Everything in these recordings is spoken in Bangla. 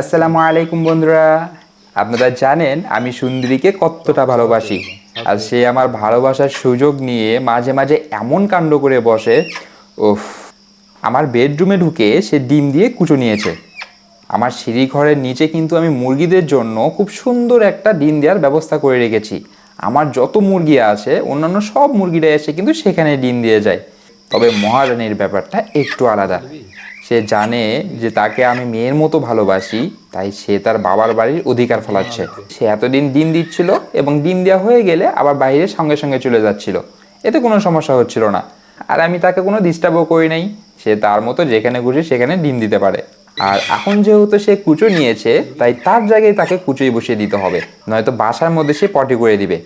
আসসালামু আলাইকুম বন্ধুরা। আপনারা জানেন আমি সুন্দরীকে কতটা ভালোবাসি। আর সে আমার ভালোবাসার সুযোগ নিয়ে মাঝে মাঝে এমন কাণ্ড করে বসে ওফ আমার বেডরুমে ঢুকে সে ডিম দিয়ে কুচো নিয়েছে। আমার সিঁড়ি ঘরের নিচে কিন্তু আমি মুরগিদের জন্য খুব সুন্দর একটা ডিম দেওয়ার ব্যবস্থা করে রেখেছি। আমার যত মুরগি আছে, অন্যান্য সব মুরগিরা এসে কিন্তু সেখানে ডিম দিয়ে যায়। তবে মহারানীর ব্যাপারটা একটু আলাদা। সে জানে যে তাকে আমি মেয়ের মতো ভালোবাসি, তাই সে তার বাবার বাড়ির অধিকার ফলাচ্ছে। সে এতদিন ডিম দিচ্ছিল এবং ডিম দেওয়া হয়ে গেলে আবার বাইরে সঙ্গে সঙ্গে চলে যাচ্ছিল। এতে কোনো সমস্যা হচ্ছিল না। আর আমি তাকে কোনো ডিস্টার্বও করি নাই। সে তার মতো যেখানে খুশি সেখানে ডিম দিতে পারে। আর এখন যেহেতু সে কুচো নিয়েছে, তাই তার জায়গায় তাকে কুচোই বসিয়ে দিতে হবে। নয়তো বাসার মধ্যে সে পটি করে দিবে।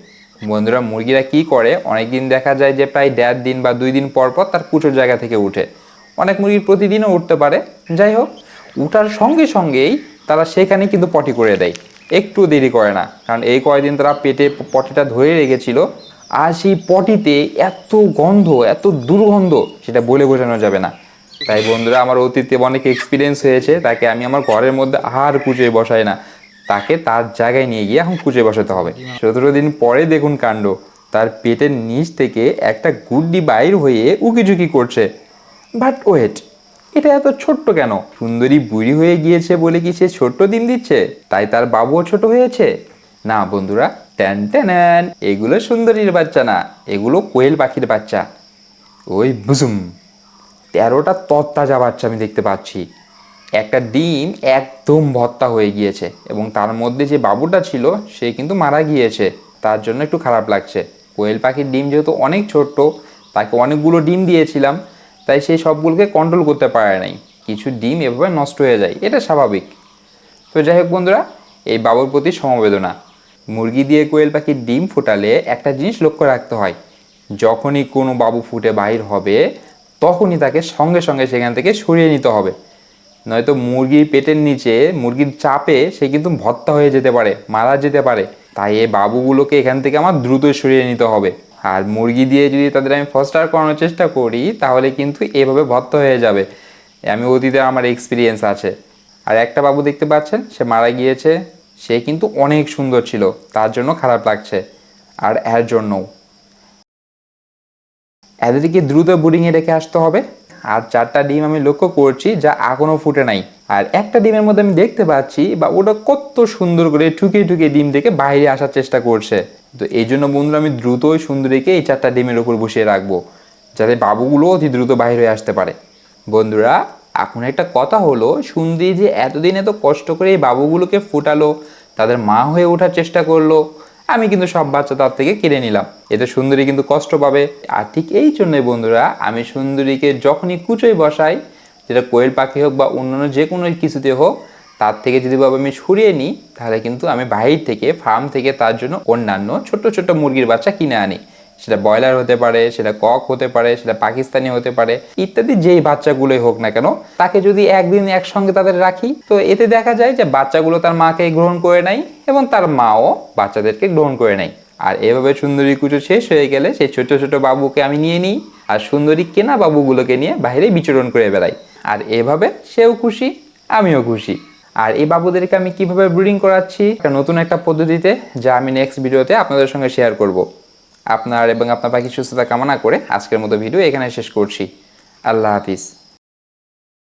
বন্ধুরা, মুরগিরা কি করে? অনেকদিন দেখা যায় যে প্রায় দেড় দিন বা দুই দিন পর পর তার কুচোর জায়গা থেকে উঠে। অনেক মুরগির প্রতিদিনও উঠতে পারে। যাই হোক, উঠার সঙ্গে সঙ্গেই তারা সেখানে কিন্তু পটি করে দেয়। একটু দেরি করে না, কারণ এই কয়েকদিন তারা পেটে পটিটা ধরে রেখেছিল। আর সেই পটিতে এত গন্ধ, এত দুর্গন্ধ, সেটা বলে বোঝানো যাবে না। তাই বন্ধুরা, আমার অতীতে অনেক এক্সপিরিয়েন্স হয়েছে, তাকে আমি আমার ঘরের মধ্যে আর কুচে বসাই না। তাকে তার জায়গায় নিয়ে গিয়ে এখন কুচে বসাতে হবে। সতেরো দিন পরে দেখুন কাণ্ড, তার পেটের নিচ থেকে একটা গুড্ডি বাইর হয়ে উকিঝুঁকি করছে। বাট ওয়েট এটা এত ছোট্ট কেন? সুন্দরী বুড়ি হয়ে গিয়েছে বলে কি সে ছোট্ট দিন দিচ্ছে? তাই তার বাবুও ছোট হয়েছে। না বন্ধুরা ট্যান ট্যান এগুলো সুন্দরীর বাচ্চা না, এগুলো কোয়েল পাখির বাচ্চা। ওই বুঝুম, তেরোটা তত্তাজা বাচ্চা আমি দেখতে পাচ্ছি। একটা ডিম একদম ভত্তা হয়ে গিয়েছে এবং তার মধ্যে যে বাবুটা ছিল, সে কিন্তু মারা গিয়েছে। তার জন্য একটু খারাপ লাগছে। কোয়েল পাখির ডিম যেহেতু অনেক ছোট্ট, তাকে অনেকগুলো ডিম দিয়েছিলাম। তাই সেই সবগুলোকে কন্ট্রোল করতে পারে নাই। কিছু ডিম এভাবে নষ্ট হয়ে যায়, এটা স্বাভাবিক। তো যাই হোক বন্ধুরা, এই বাবুর প্রতি সমবেদনা। মুরগি দিয়ে কোয়েল পাখির ডিম ফোটালে একটা জিনিস লক্ষ্য রাখতে হয়। যখনই কোনো বাবু ফুটে বাহির হবে, তখনই তাকে সঙ্গে সঙ্গে সেখান থেকে সরিয়ে নিতে হবে। নয়তো মুরগির পেটের নিচে, মুরগির চাপে সে কিন্তু ভত্তা হয়ে যেতে পারে, মারা যেতে পারে। তাই এই বাবুগুলোকে এখান থেকে আমার দ্রুত সরিয়ে নিতে হবে। আর মুরগি দিয়ে যদি তাদের আমি ফস্টার করানোর চেষ্টা করি, তাহলে কিন্তু এভাবে ভত্তা হয়ে যাবে। আমি অতীতে আমার এক্সপিরিয়েন্স আছে। আর একটা বাবু দেখতে পাচ্ছেন, সে মারা গিয়েছে। সে কিন্তু অনেক সুন্দর ছিল। তার জন্য খারাপ লাগছে। আর এর জন্যও। এদেরকে দ্রুত বোর্ডিংয়ে রেখে আসতে হবে। আর চারটা ডিম আমি লক্ষ্য করছি যা এখনও ফুটে নাই। আর একটা ডিমের মধ্যে আমি দেখতে পাচ্ছি বা ওটা কত সুন্দর করে ঠুকে ঠুকে ডিম থেকে বাইরে আসার চেষ্টা করছে। তো এই জন্য বন্ধুরা আমি দ্রুতই সুন্দরীকে এই চারটা ডিমের উপর বসিয়ে রাখব, যাতে বাবুগুলো অতি দ্রুত বাইরে হয়ে আসতে পারে। বন্ধুরা, এখন একটা কথা হলো, সুন্দরী যে এতদিন এত কষ্ট করে এই বাবুগুলোকে ফুটালো, তাদের মা হয়ে ওঠার চেষ্টা করল, আমি কিন্তু সব বাচ্চা তার থেকে কেড়ে নিলাম। এতে সুন্দরী কিন্তু কষ্ট পাবে। আর ঠিক এই জন্যই বন্ধুরা, আমি সুন্দরীকে যখনই কুচোয় বসাই, যেটা কোয়েল পাখি হোক বা অন্যান্য যে কোনো কিছুতে হোক তার থেকে যদি বাবা আমি সরিয়ে নিই, তাহলে কিন্তু আমি বাহির থেকে ফার্ম থেকে তার জন্য অন্যান্য ছোট ছোট মুরগির বাচ্চা কিনে আনি। সেটা ব্রয়লার হতে পারে, সেটা কক হতে পারে, সেটা পাকিস্তানি হতে পারে, ইত্যাদি যেই বাচ্চাগুলোই হোক না কেন, তাকে যদি একদিন একসঙ্গে তাদের রাখি, তো এতে দেখা যায় যে বাচ্চাগুলো তার মাকে গ্রহণ করে নেয় এবং তার মাও বাচ্চাদেরকে গ্রহণ করে নেয় আর এভাবে সুন্দরী কুচো শেষ হয়ে গেলে সেই ছোট ছোট বাবুকে আমি নিয়ে নিই আর সুন্দরী কেনা বাবুগুলোকে নিয়ে বাইরে বিচরণ করে বেড়াই। আর এভাবে সেও খুশি, আমিও খুশি। আর এই বাবুদেরকে আমি কীভাবে ব্রিডিং করাচ্ছি একটা নতুন একটা পদ্ধতিতে, যা আমি নেক্সট ভিডিওতে আপনাদের সঙ্গে শেয়ার করব। আপনার এবং আপনার পাখি সুস্থতা কামনা করে আজকের মতো ভিডিও এখানে শেষ করছি। আল্লাহ হাফিজ।